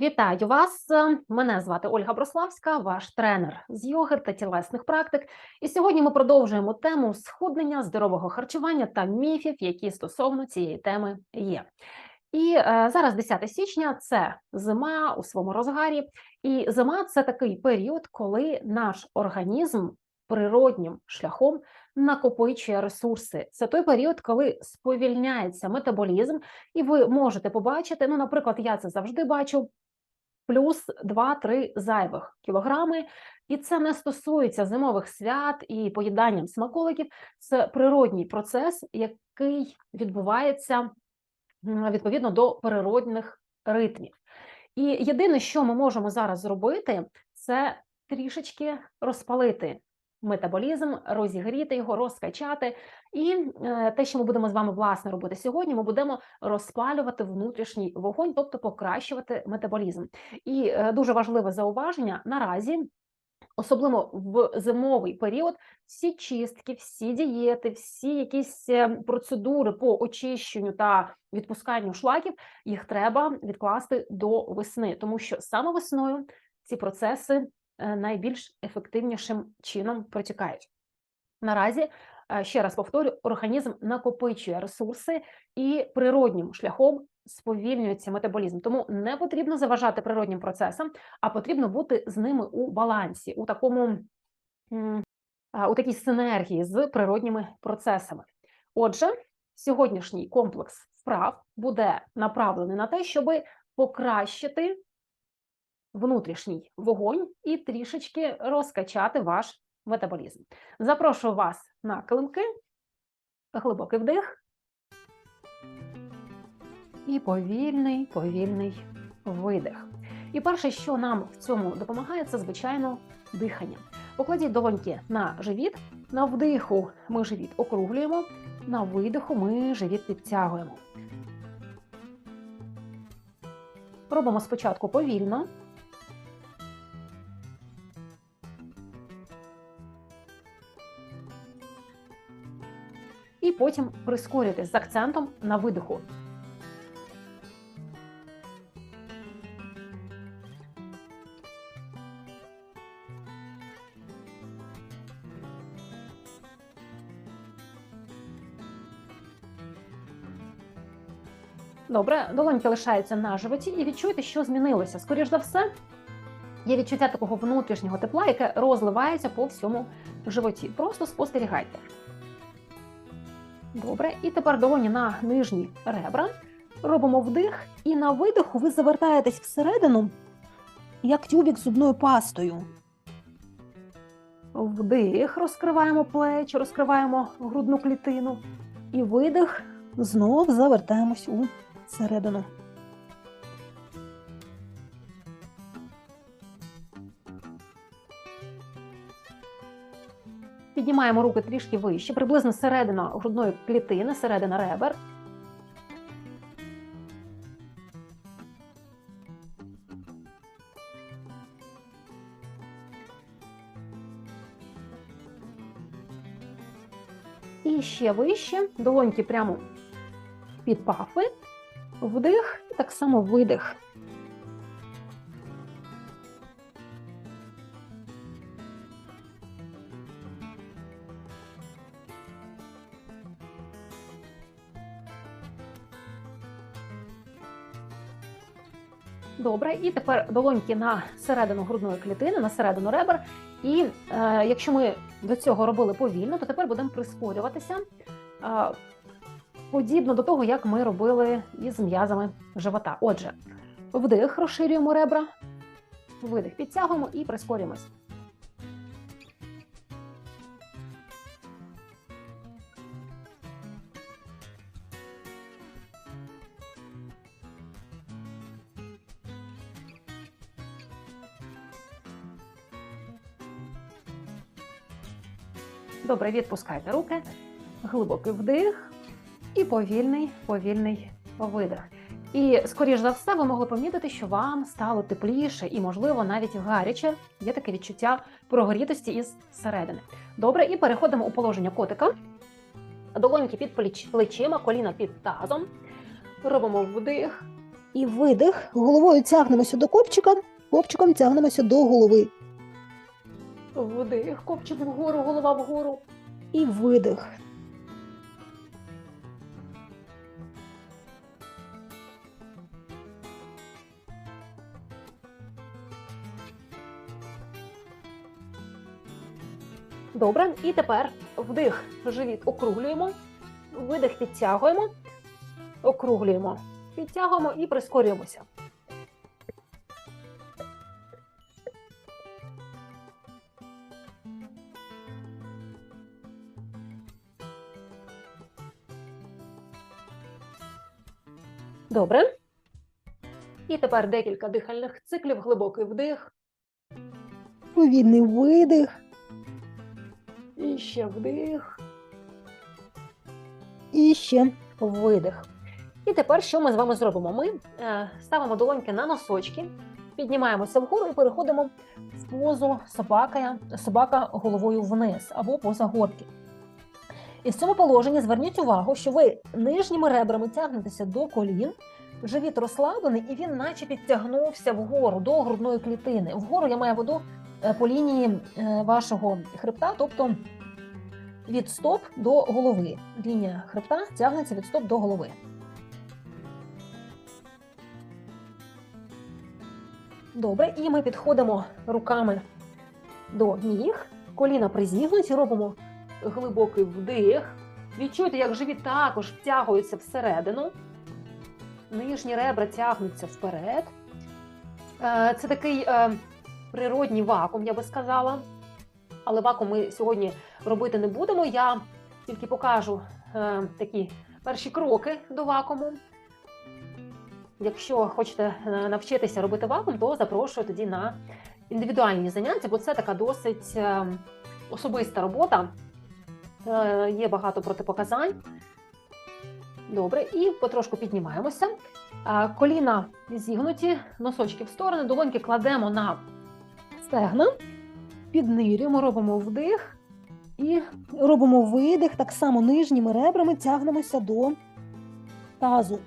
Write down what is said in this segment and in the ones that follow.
Вітаю вас! Мене звати Ольга Брославська, ваш тренер з йоги та тілесних практик. І сьогодні ми продовжуємо тему схуднення, здорового харчування та міфів, які стосовно цієї теми є. І е, зараз 10 січня це зима у своєму розгарі, і зима це такий період, коли наш організм природнім шляхом накопичує ресурси. Це той період, коли сповільняється метаболізм, і ви можете побачити. Ну, наприклад, я це завжди бачу. Плюс 2-3 зайвих кілограми, і це не стосується зимових свят і поїданням смаколиків. Це природній процес, який відбувається відповідно до природних ритмів. І єдине, що ми можемо зараз зробити, це трішечки розпалити метаболізм, розігріти його, розкачати. І е, те, що ми будемо з вами власне робити сьогодні, ми будемо розпалювати внутрішній вогонь, тобто покращувати метаболізм. І е, дуже важливе зауваження наразі. Особливо в зимовий період всі чистки, всі дієти, всі якісь е, процедури по очищенню та відпусканню шлаків, їх треба відкласти до весни, тому що саме весною ці процеси найбільш ефективнішим чином протікають. Наразі, е, ще раз повторю, організм накопичує ресурси і природнім шляхом сповільнюється метаболізм. Тому не потрібно заважати природнім процесам, а потрібно бути з ними у балансі, у такому у такій синергії з природніми процесами. Отже, сьогоднішній комплекс вправ буде направлений на те, щоб покращити внутрішній вогонь і трішечки розкачати ваш метаболізм. Запрошую вас на килимки, глибокий вдих і повільний, повільний видих. І перше, що нам в цьому допомагає, це звичайно дихання. Покладіть долоньки на живіт. На вдиху ми живіт округлюємо, на видиху ми живіт підтягуємо. Робимо спочатку повільно. Потім прискорюйте з акцентом на видиху. Добре, долоньки лишаються на животі і відчуйте, що змінилося. Скоріш за все, є відчуття такого внутрішнього тепла, яке розливається по всьому животі. Просто спостерігайте. Добре, і тепер долоні на нижні ребра. Робимо вдих, і на видиху ви завертаєтесь всередину, як тюбік зубною пастою. Вдих, розкриваємо плечі, розкриваємо грудну клітину. І видих, знов завертаємось у середину. Піднімаємо руки трішки вище, приблизно середина грудної клітини, середина ребер. І ще вище, долоньки прямо під пафи, вдих, і так само видих. Добре, і тепер долоньки на середину грудної клітини, на середину ребер. І е, якщо ми до цього робили повільно, то тепер будемо прискорюватися е, подібно до того, як ми робили із м'язами живота. Отже, вдих, розширюємо ребра, видих, підтягуємо і прискорюємось. Добре, відпускайте руки, глибокий вдих і повільний, повільний видих. І, скоріш за все, ви могли помітити, що вам стало тепліше і, можливо, навіть гаряче. Є таке відчуття прогорітості із середини. Добре, і переходимо у положення котика. Долоньки під плечима, коліна під тазом. Робимо вдих І видих. Головою тягнемося до копчика, копчиком тягнемося до голови. Вдих, копчик вгору, голова вгору. І видих. Добре. І тепер вдих, живіт округлюємо, видих підтягуємо, округлюємо, підтягуємо і прискорюємося. Добре. І тепер декілька дихальних циклів, глибокий вдих, Повільний видих. і ще вдих. І ще. видих. І тепер що ми з вами зробимо? Ми е, ставимо долоньки на носочки, піднімаємося вгору і переходимо в позу собака, собака головою вниз або поза горки. І в цьому положенні зверніть увагу, що ви нижніми ребрами тягнетеся до колін, живіт розслаблений, і він наче підтягнувся вгору до грудної клітини. Вгору я маю воду е, по лінії е, вашого хребта, тобто від стоп до голови. Лінія хребта тягнеться від стоп до голови. Добре, і ми підходимо руками до ніг, коліна призігнуті, робимо глибокий вдих. Відчуйте, як живіт також втягується всередину. Нижні ребра тягнуться вперед. Е, Це такий е, природній вакуум, я би сказала. Але вакуум ми сьогодні робити не будемо. Я тільки покажу е, такі перші кроки до вакууму. Якщо хочете навчитися робити вакуум, то запрошую тоді на індивідуальні заняття, бо це така досить особиста робота. Е, є багато протипоказань. Добре, і потрошку піднімаємося. Е, коліна зігнуті, носочки в сторони, долоньки кладемо на стегна, піднирюємо, робимо вдих. І робимо видих. Так само нижніми ребрами тягнемося до тазу.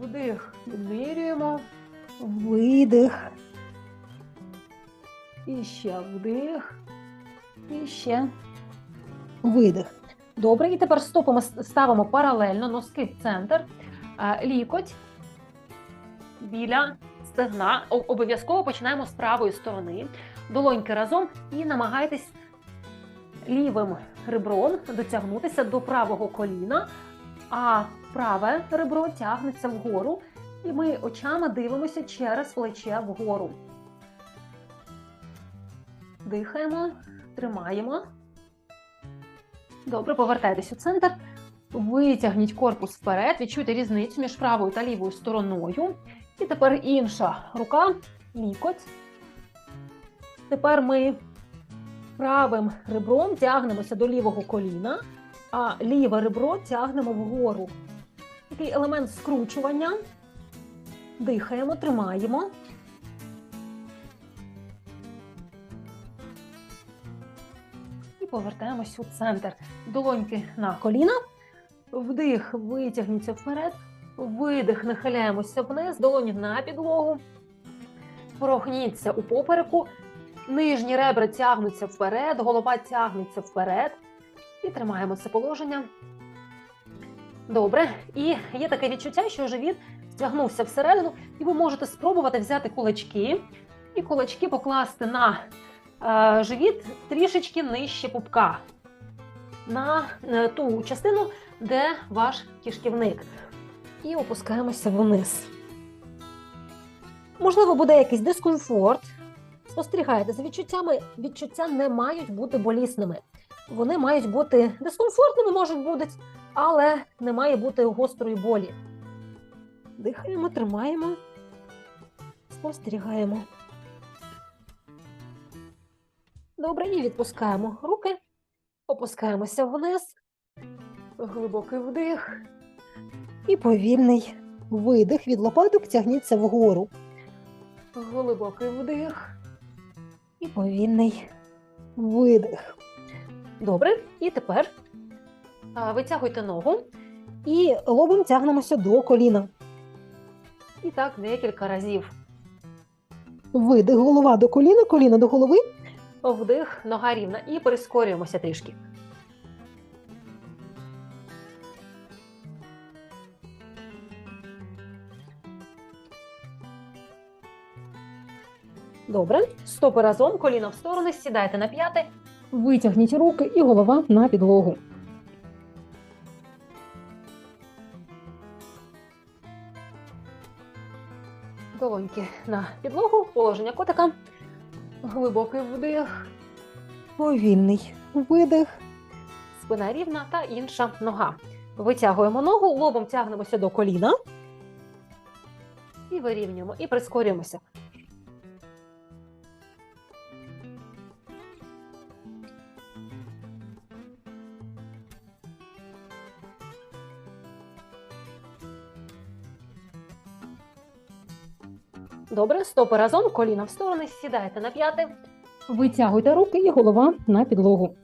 Вдих, піднирюємо. Видих. І ще вдих. І ще видих. Добре, і тепер стопами ставимо паралельно носки в центр, е, лікоть біля стегна. Обов'язково починаємо з правої сторони. Долоньки разом і намагайтесь лівим ребром дотягнутися до правого коліна, а праве ребро тягнеться вгору, і ми очами дивимося через плече вгору. Дихаємо, тримаємо. Добре, повертайтесь у центр. Витягніть корпус вперед, відчуйте різницю між правою та лівою стороною. І тепер інша рука, лікоть. Тепер ми правим ребром тягнемося до лівого коліна, а ліве ребро тягнемо вгору. Такий елемент скручування. Дихаємо, тримаємо. І повертаємось у центр. Долоньки на коліна. Вдих, витягніться вперед. Видих, нахиляємося вниз, долоні на підлогу. Прогніться у попереку. Нижні ребра тягнуться вперед, голова тягнеться вперед. І тримаємо це положення. Добре. І є таке відчуття, що живіт стягнувся всередину, і ви можете спробувати взяти кулачки і кулачки покласти на живіт трішечки нижче пупка. На е, ту частину, де ваш кишківник. І опускаємося вниз. Можливо, буде якийсь дискомфорт. Спостерігайте за відчуттями. Відчуття не мають бути болісними. Вони мають бути дискомфортними, можуть бути, але не має бути гострої болі. Дихаємо, тримаємо, спостерігаємо. Добре, і відпускаємо руки, опускаємося вниз, глибокий вдих. І повільний видих від лопаток тягніться вгору. Глибокий вдих. І повільний видих. Добре. І тепер витягуйте ногу. І лобом тягнемося до коліна. І так декілька разів. Видих, голова до коліна, коліна до голови. Вдих, нога рівна. І прискорюємося трішки. Добре. Стопи разом, коліна в сторони, сідайте на п'яти. Витягніть руки і голова на підлогу. Долоньки на підлогу, положення котика. Глибокий вдих, Повільний видих. спина рівна та інша нога. Витягуємо ногу, лобом тягнемося до коліна. І вирівнюємо, і прискорюємося. Добре, стопи разом, коліна в сторони, сідайте на п'яти. Витягуйте руки і голова на підлогу.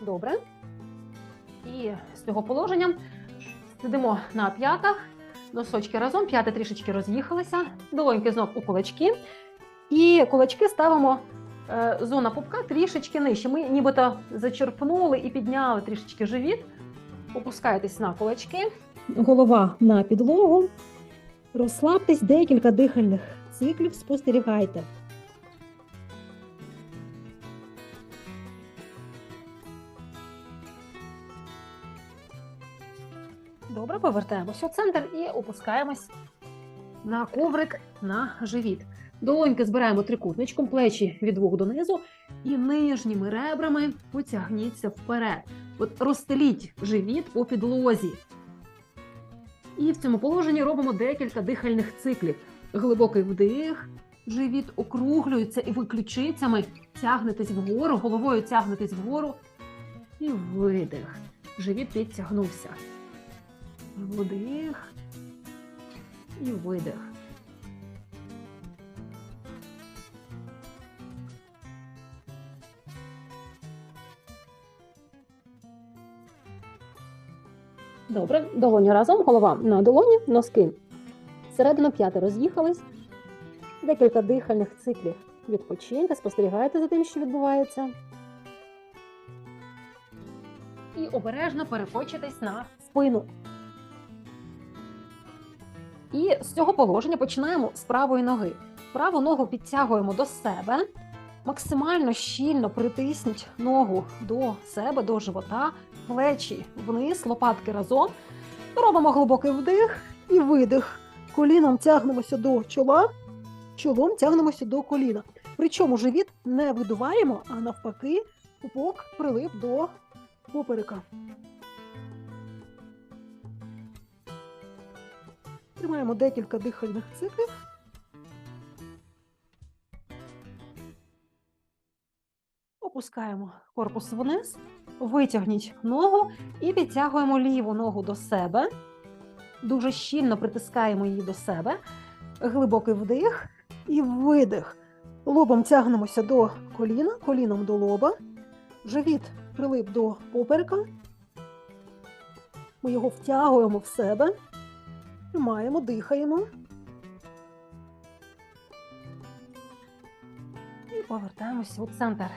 Добре. І з цього положення сидимо на п'ятах, носочки разом, п'яти трішечки роз'їхалися, долоньки знов у кулачки. І кулачки ставимо зона пупка трішечки нижче. Ми нібито зачерпнули і підняли трішечки живіт. Опускаєтесь на кулачки. Голова на підлогу. Розслабтесь декілька дихальних циклів, спостерігайте. Добре, повертаємося у центр і опускаємось на коврик на живіт. Долоньки збираємо трикутничком, плечі від вух донизу і нижніми ребрами потягніться вперед. От розстеліть живіт по підлозі. І в цьому положенні робимо декілька дихальних циклів. Глибокий вдих, живіт округлюється і ви ключицями тягнетесь вгору, головою тягнетесь вгору. І видих. Живіт підтягнувся. Вдих і видих. Добре, долоні разом, голова на долоні, носки. Середина п'яти роз'їхались. Декілька дихальних циклів. Відпочиньте, спостерігайте за тим, що відбувається. І обережно перекочитесь на спину. І з цього положення починаємо з правої ноги. Праву ногу підтягуємо до себе, максимально щільно притисніть ногу до себе, до живота, плечі вниз, лопатки разом. Робимо глибокий вдих І видих. Коліном тягнемося до чола, чолом тягнемося до коліна. Причому живіт не видуваємо, а навпаки, пупок прилип до поперека. Тримаємо декілька дихальних циклів. Опускаємо корпус вниз, витягніть ногу і підтягуємо ліву ногу до себе. Дуже щільно притискаємо її до себе. Глибокий вдих. І видих. Лобом тягнемося до коліна, коліном до лоба. Живіт прилип до поперека. Ми його втягуємо в себе. Тримаємо, дихаємо. І повертаємося у центр.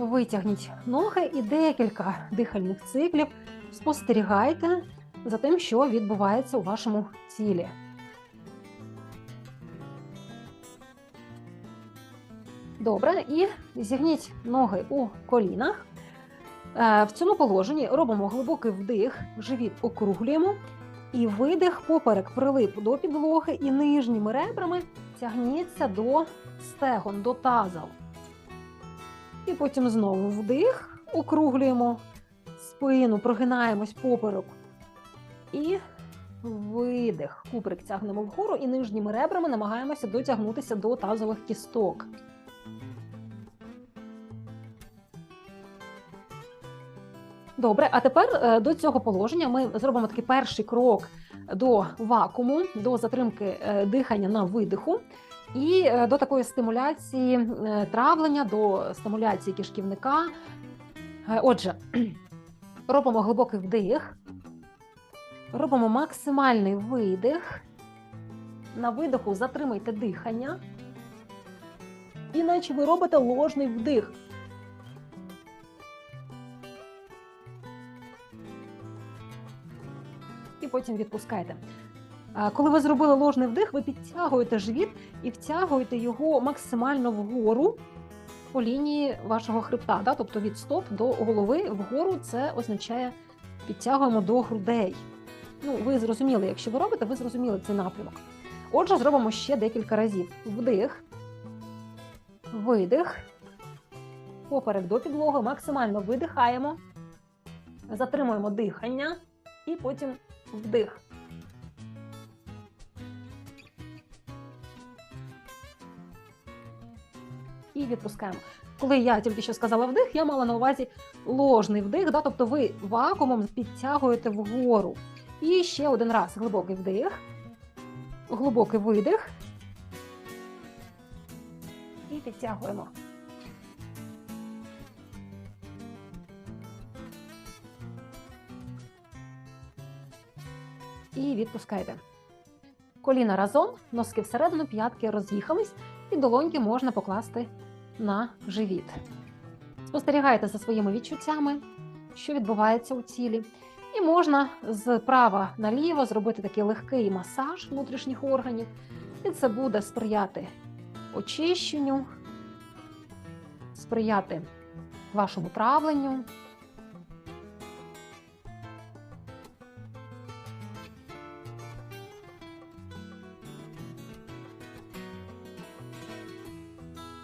Витягніть ноги і декілька дихальних циклів. Спостерігайте за тим, що відбувається у вашому тілі. Добре, і зігніть ноги у колінах. Е, В цьому положенні робимо глибокий вдих, живіт округлюємо, і видих поперек прилип до підлоги і нижніми ребрами тягніться до стегон, до таза. І потім знову вдих, округлюємо спину, прогинаємось поперек. І видих. Куприк тягнемо вгору і нижніми ребрами намагаємося дотягнутися до тазових кісток. Добре, а тепер е, до цього положення ми зробимо такий перший крок до вакууму, до затримки е, дихання на видиху. І е, до такої стимуляції е, травлення, до стимуляції кишківника. Е, Отже, робимо глибокий вдих, робимо максимальний видих. На видоху затримайте дихання. Іначе ви робите ложний вдих. і потім відпускайте. Коли ви зробили ложний вдих, ви підтягуєте живіт і втягуєте його максимально вгору по лінії вашого хребта. Да? Тобто від стоп до голови вгору це означає підтягуємо до грудей. Ну, ви зрозуміли, якщо ви робите, ви зрозуміли цей напрямок. Отже, зробимо ще декілька разів. Вдих, видих, поперек до підлоги, максимально видихаємо, затримуємо дихання і потім вдих. І відпускаємо. Коли я тільки що сказала вдих, я мала на увазі ложний вдих, да? тобто ви вакуумом підтягуєте вгору. І ще один раз глибокий вдих, глибокий видих. І підтягуємо. і відпускайте. Коліна разом, носки всередину, п'ятки роз'їхались, і долоньки можна покласти на живіт. Спостерігайте за своїми відчуттями, що відбувається у тілі. І можна з права наліво зробити такий легкий масаж внутрішніх органів, і це буде сприяти очищенню, сприяти вашому травленню,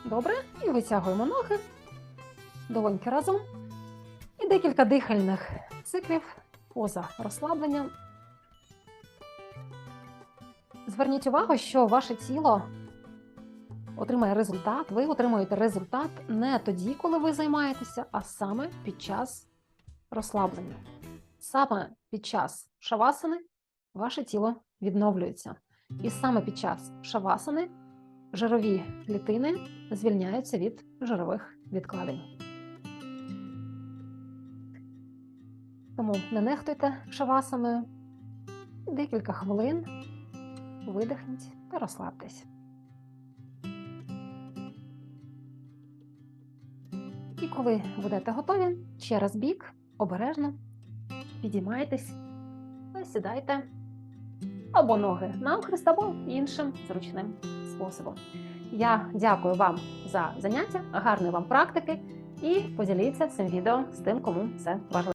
Добре, і витягуємо ноги, долоньки разом. І декілька дихальних циклів поза розслабленням. Зверніть увагу, що ваше тіло отримає результат. Ви отримуєте результат не тоді, коли ви займаєтеся, а саме під час розслаблення. Саме під час шавасани ваше тіло відновлюється. І саме під час шавасани жирові клітини звільняються від жирових відкладень. Тому не нехтуйте шавасаною. Декілька хвилин видихніть та розслабтесь. І коли будете готові, ще раз бік, обережно підіймайтесь, сідайте або ноги навхрест, або іншим зручним способом. Я дякую вам за заняття, гарної вам практики і поділіться цим відео з тим, кому це важливо.